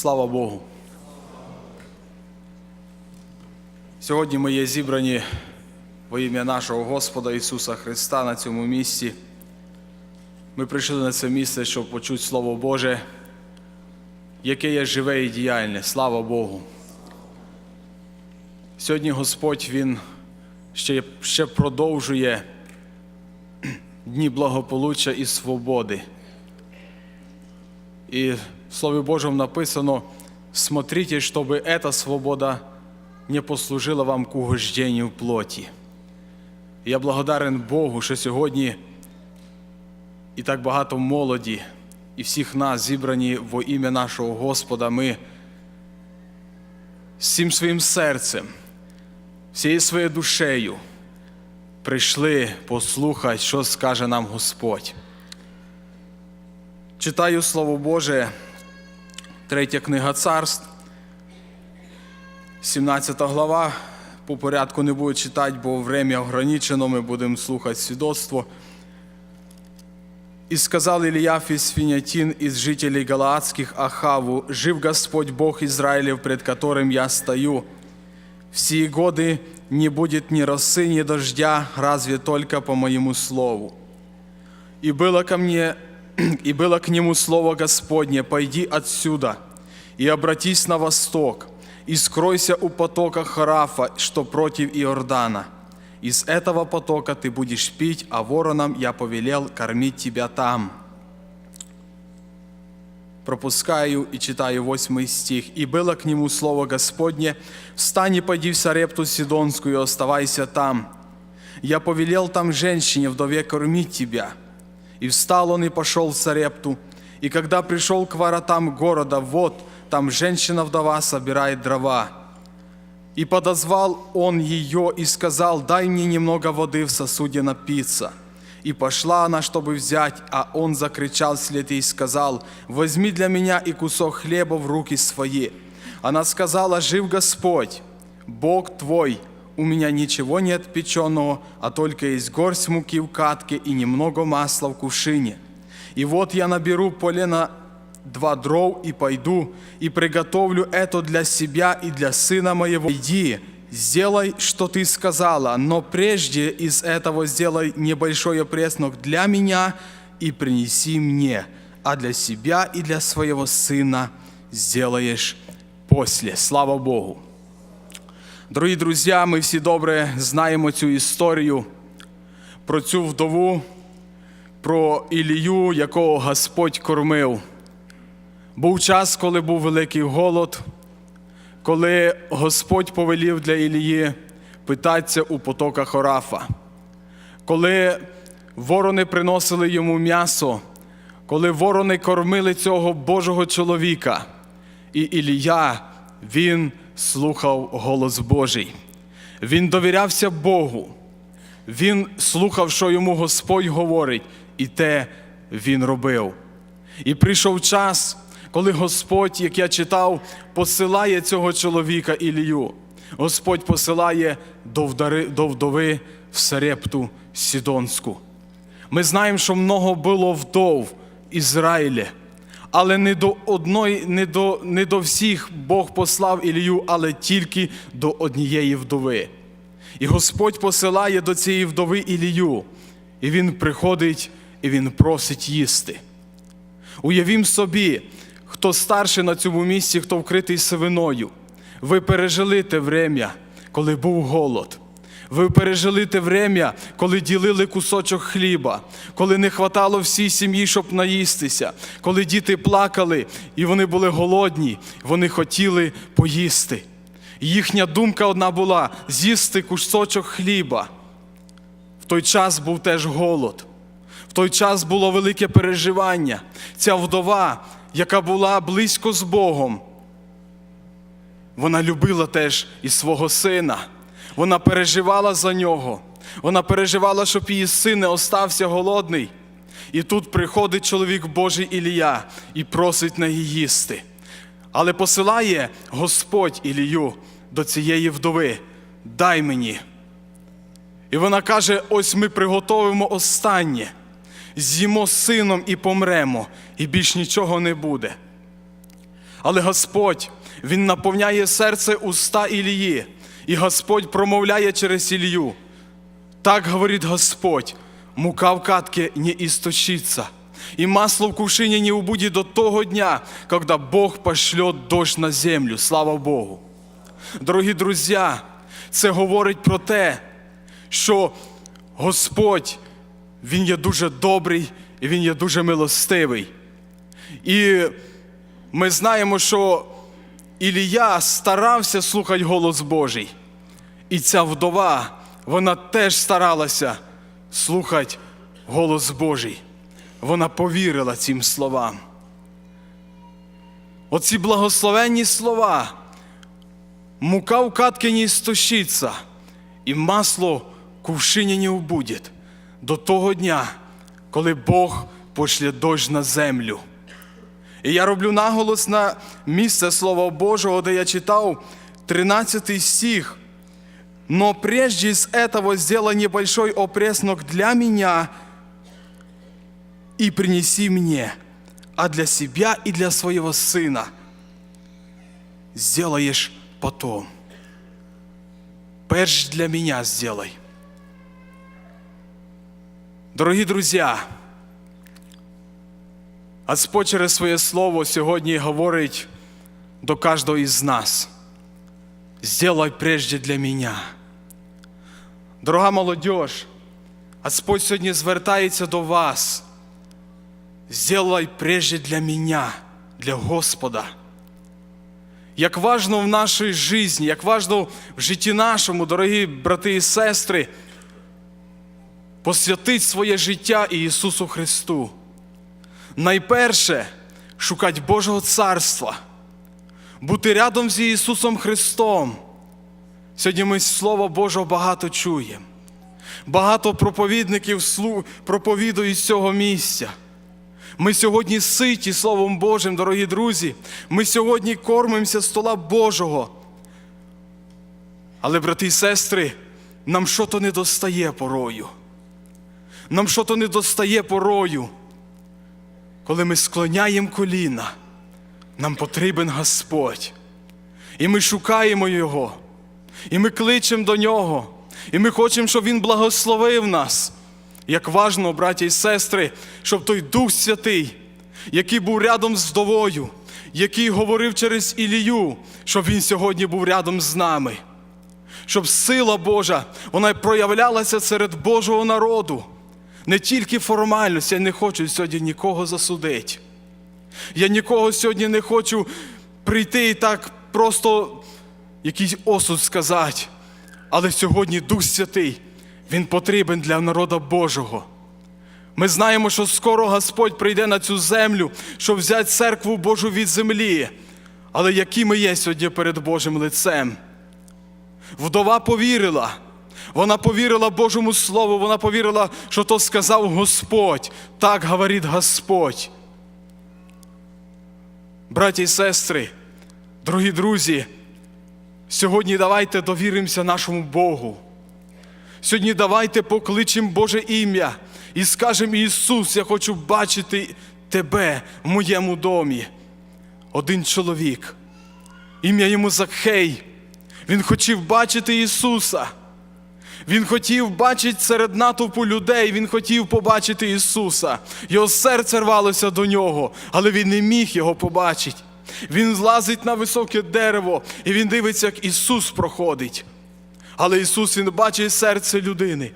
Слава Богу. Сьогодні ми є зібрані во ім'я нашого Господа Ісуса Христа на цьому місці. Ми прийшли на це місце, щоб почути Слово Боже, яке є живе і діяльне. Слава Богу. Сьогодні Господь Він ще, ще продовжує дні благополуччя і свободи. И в Слове Божьем написано, смотрите, чтобы эта свобода не послужила вам к угождению плоті. Я благодарен Богу, що сьогодні і так багато молоді, і всіх нас зібрані во ім'я нашого Господа. Ми всім своїм серцем, всією своєю душею прийшли послухати, що скаже нам Господь. Читаю Слово Боже, третя книга царств, 17 глава. По порядку не буду читати, бо время ограничено, ми будемо слухати свідоцтво. «И сказал Ильяф из Финятин, из жителей Галаадских Ахаву, «Жив Господь Бог Израилев, пред которым я стою. В сии годы не будет ни росы, ни дождя, разве только по моему слову. И было ко мне, и было к нему слово Господне, пойди отсюда и обратись на восток, и скройся у потока Харафа, что против Иордана. Из этого потока ты будешь пить, а воронам я повелел кормить тебя там. Пропускаю и читаю восьмой стих. «И было к нему слово Господне, встань и пойди в Сарепту Сидонскую, и оставайся там. Я повелел там женщине, вдове, кормить тебя». И встал он и пошел в Сарепту. И когда пришел к воротам города, вот там женщина-вдова собирает дрова. И подозвал он ее и сказал, дай мне немного воды в сосуде напиться. И пошла она, чтобы взять, а он закричал вслед и сказал, возьми для меня и кусок хлеба в руки свои. Она сказала, жив Господь, Бог твой, у меня ничего нет печеного, а только есть горсть муки в катке и немного масла в кувшине. И вот я наберу полено два дров и пойду, и приготовлю это для себя и для сына моего. Иди, сделай, что ты сказала, но прежде из этого сделай небольшой преснок для меня и принеси мне, а для себя и для своего сына сделаешь после. Слава Богу! Дорогі друзі, ми всі добре знаємо цю історію про цю вдову, про Ілію, якого Господь кормив. Був час, коли був великий голод, коли Господь повелів для Ілії питатися у потоках Орафа, коли ворони приносили йому м'ясо, коли ворони кормили цього Божого чоловіка, і Ілія, він слухав голос Божий. Він довірявся Богу. Він слухав, що йому Господь говорить, і те він робив. І прийшов час, коли Господь, як я читав, посилає цього чоловіка Ілію. Господь посилає до, вдови в Сарепту Сідонську. Ми знаємо, що много було вдов в Ізраїлі, але не до одної, не до, не до всіх Бог послав Ілію, але тільки до однієї вдови. І Господь посилає до цієї вдови Ілію, і він приходить і він просить їсти. Уявім собі, хто старший на цьому місці, хто вкритий сивиною. Ви пережили те врем'я, коли був голод. Ви пережили те врем'я, коли ділили кусочок хліба, коли не хватало всій сім'ї, щоб наїстися, коли діти плакали і вони були голодні, вони хотіли поїсти. Їхня думка одна була з'їсти кусочок хліба. В той час був теж голод. В той час було велике переживання. Ця вдова, яка була близько з Богом, вона любила теж і свого сина. Вона переживала за нього. Вона переживала, щоб її син не остався голодний. І тут приходить чоловік Божий Ілія і просить на її їсти. Але посилає Господь Ілію до цієї вдови: дай мені. І вона каже: ось ми приготовимо останнє, з'їмо сином і помремо, і більш нічого не буде. Але Господь, Він наповняє серце уста Ілії, і Господь промовляє через Ілію. Так говорит Господь, мука в катке не истощится, и масло в кувшине не убудет до того дня, когда Бог пошлет дощ на землю. Слава Богу. Дорогі друзі, це говорить про те, що Господь, Він є дуже добрий і Він є дуже милостивий. І ми знаємо, що Ілія старався слухати голос Божий. І ця вдова, вона теж старалася слухати голос Божий. Вона повірила цим словам. Оці благословенні слова. Мука в катке не і масло кувшині не убудет до того дня, коли Бог пошлє дощ на землю. І я роблю наголос на місце Слова Божого, де я читав 13 стих. Но прежде из этого сделай небольшой опреснок для меня и принеси мне, а для себя и для своего сына сделаешь потом. Перш для меня сделай. Дорогі друзі, Господь через своє слово сьогодні говорить до кожного із нас. Сделай прежде для меня. Дорога молодь, Господь сьогодні звертається до вас. Сделай прежде для меня, для Господа. Як важно в нашій житті, як важно в житті нашому, дорогі брати і сестри, посвятити своє життя Ісусу Христу. Найперше шукати Божого царства, бути рядом з Ісусом Христом. Сьогодні ми Слова Божого багато чуємо. Багато проповідників проповідують з цього місця. Ми сьогодні ситі Словом Божим, дорогі друзі. Ми сьогодні кормимося стола Божого. Але, брати і сестри, нам що-то не достає порою. Нам що-то не достає порою. Коли ми склоняємо коліна, нам потрібен Господь. І ми шукаємо Його, і ми кличемо до Нього, і ми хочемо, щоб Він благословив нас. Як важно, браті і сестри, щоб той Дух Святий, який був рядом з вдовою, який говорив через Ілію, щоб він сьогодні був рядом з нами. Щоб сила Божа вона проявлялася серед Божого народу. Не тільки формальність, я не хочу сьогодні нікого засудити. Я нікого сьогодні не хочу прийти і так просто якийсь осуд сказати. Але сьогодні Дух Святий, Він потрібен для народу Божого. Ми знаємо, що скоро Господь прийде на цю землю, щоб взяти церкву Божу від землі. Але які ми є сьогодні перед Божим лицем? Вдова повірила. Вона повірила Божому Слову, вона повірила, що то сказав Господь. Так говорить Господь. Браті і сестри, дорогі друзі, сьогодні давайте довіримося нашому Богу. Сьогодні давайте покличемо Боже ім'я і скажемо Ісус, я хочу бачити Тебе в моєму домі. Один чоловік, ім'я йому Закхей. Він хотів бачити Ісуса. Він хотів бачити серед натовпу людей, він хотів побачити Ісуса. Його серце рвалося до нього, але він не міг його побачити. Він злазить на високе дерево і він дивиться, як Ісус проходить. Але Ісус Він бачить серце людини.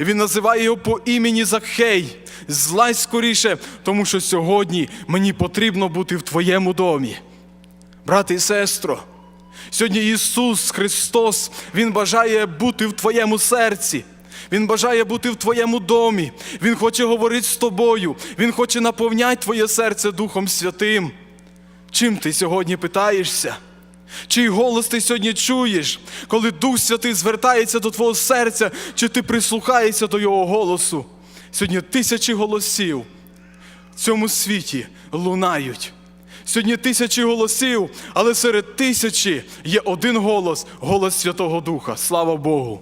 І Він називає його по імені Закхей. Злазь скоріше, тому що сьогодні мені потрібно бути в твоєму домі. Брате і сестро, сьогодні Ісус Христос, Він бажає бути в твоєму серці. Він бажає бути в твоєму домі. Він хоче говорити з тобою. Він хоче наповняти твоє серце Духом Святим. Чим ти сьогодні питаєшся? Чий голос ти сьогодні чуєш, коли Дух Святий звертається до твого серця, чи ти прислухаєшся до Його голосу? Сьогодні тисячі голосів в цьому світі лунають. Сьогодні тисячі голосів, але серед тисячі є один голос голос Святого Духа. Слава Богу.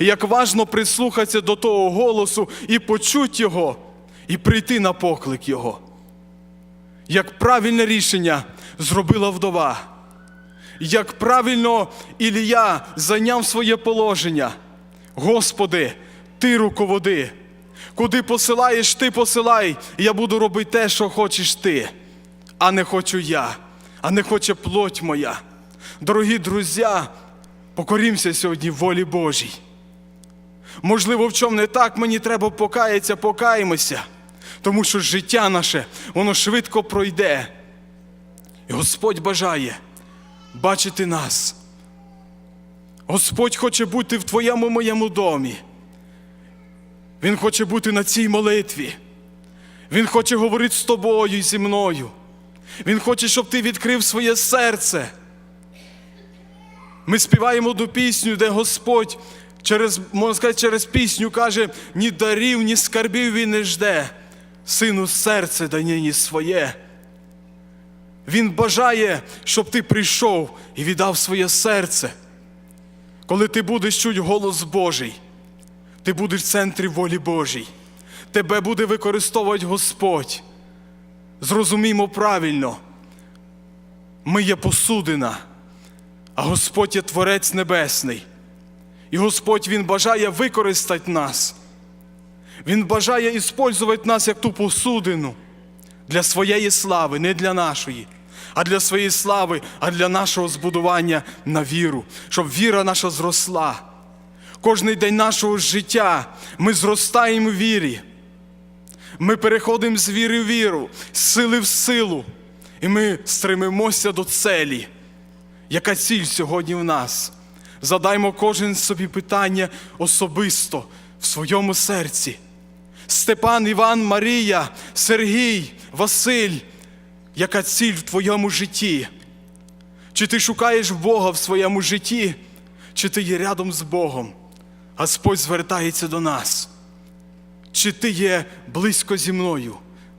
І як важно прислухатися до того голосу і почути його, і прийти на поклик Його. Як правильне рішення зробила вдова. Як правильно Ілія зайняв своє положення. Господи, Ти руководи. Куди посилаєш, ти посилай, я буду робити те, що хочеш ти, а не хочу я, а не хоче плоть моя. Дорогі друзі, покорімося сьогодні волі Божій. Можливо, в чому не так, мені треба покаятися, покаємося, тому що життя наше, воно швидко пройде. І Господь бажає бачити нас. Господь хоче бути в твоєму моєму домі. Він хоче бути на цій молитві. Він хоче говорити з тобою і зі мною. Він хоче, щоб ти відкрив своє серце. Ми співаємо одну пісню, де Господь через, можна сказати, через пісню каже: ні дарів, ні скарбів він не жде. Сину серце дай своє. Він бажає, щоб ти прийшов і віддав своє серце. Коли ти будеш чуть голос Божий, ти будеш в центрі волі Божій. Тебе буде використовувати Господь. Зрозумімо правильно. Ми є посудина, а Господь є Творець Небесний. І Господь Він бажає використати нас. Він бажає іспользувати нас як ту посудину для своєї слави, не для нашої, а для своєї слави, а для нашого збудування на віру, щоб віра наша зросла. Кожний день нашого життя ми зростаємо в вірі. Ми переходимо з віри в віру, з сили в силу, і ми стремимося до целі. Яка ціль сьогодні в нас? Задаймо кожен собі питання особисто в своєму серці. Степан, Іван, Марія, Сергій, Василь, яка ціль в твоєму житті? Чи ти шукаєш Бога в своєму житті, чи ти є рядом з Богом? Господь звертається до нас. Чи ти є близько зі мною?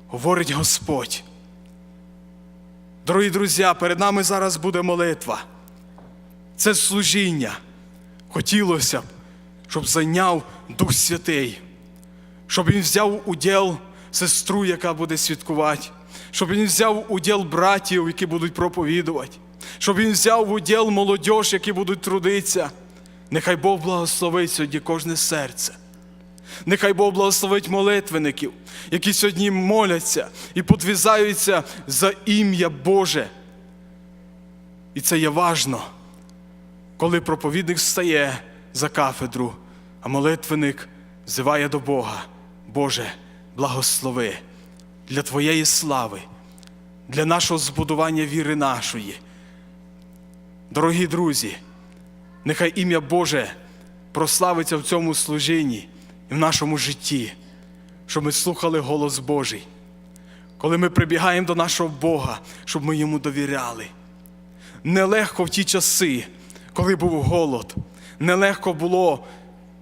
Говорить Господь. Дорогі друзі, перед нами зараз буде молитва. Це служіння. Хотілося б, щоб зайняв Дух Святий, щоб він взяв уділ сестру, яка буде святкувати, щоб він взяв уділ братів, які будуть проповідувати, щоб він взяв уділ молодіж, які будуть трудитися. Нехай Бог благословить сьогодні кожне серце. Нехай Бог благословить молитвенників, які сьогодні моляться і подвізаються за ім'я Боже. І це є важно, коли проповідник встає за кафедру, а молитвенник взиває до Бога. Боже, благослови для Твоєї слави, для нашого збудування віри нашої. Дорогі друзі, нехай ім'я Боже прославиться в цьому служінні в нашому житті, щоб ми слухали голос Божий, коли ми прибігаємо до нашого Бога, щоб ми йому довіряли. Нелегко в ті часи, коли був голод, нелегко було,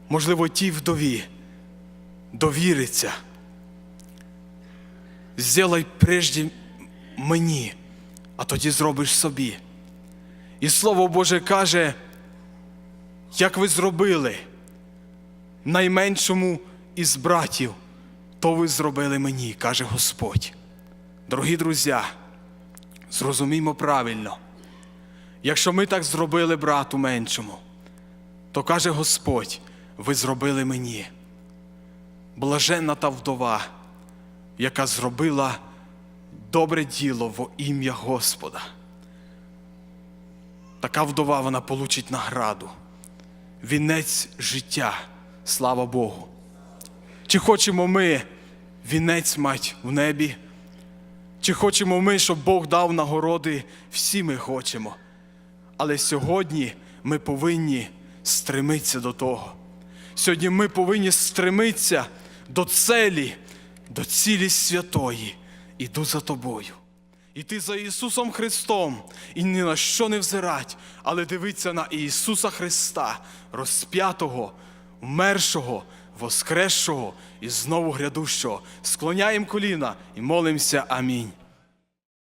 можливо, тій вдові довіриться. Зделай прежде мені, а тоді зробиш собі. І Слово Боже каже, як ви зробили найменшому із братів, то ви зробили мені, каже Господь. Дорогі друзі, зрозумімо правильно, якщо ми так зробили брату меншому, то каже Господь, ви зробили мені. Блаженна та вдова, яка зробила добре діло во ім'я Господа. Така вдова вона получить награду, вінець життя, слава Богу. Чи хочемо ми вінець мати в небі? Чи хочемо ми, щоб Бог дав нагороди? Всі ми хочемо. Але сьогодні ми повинні стремитися до того. Сьогодні ми повинні стремитися до целі, до цілі святої. Іду за тобою. Іти за Ісусом Христом і ні на що не взирать, але дивитися на Ісуса Христа, розп'ятого, вмершого, воскресшого і знову грядущого. Склоняємо коліна і молимося. Амінь.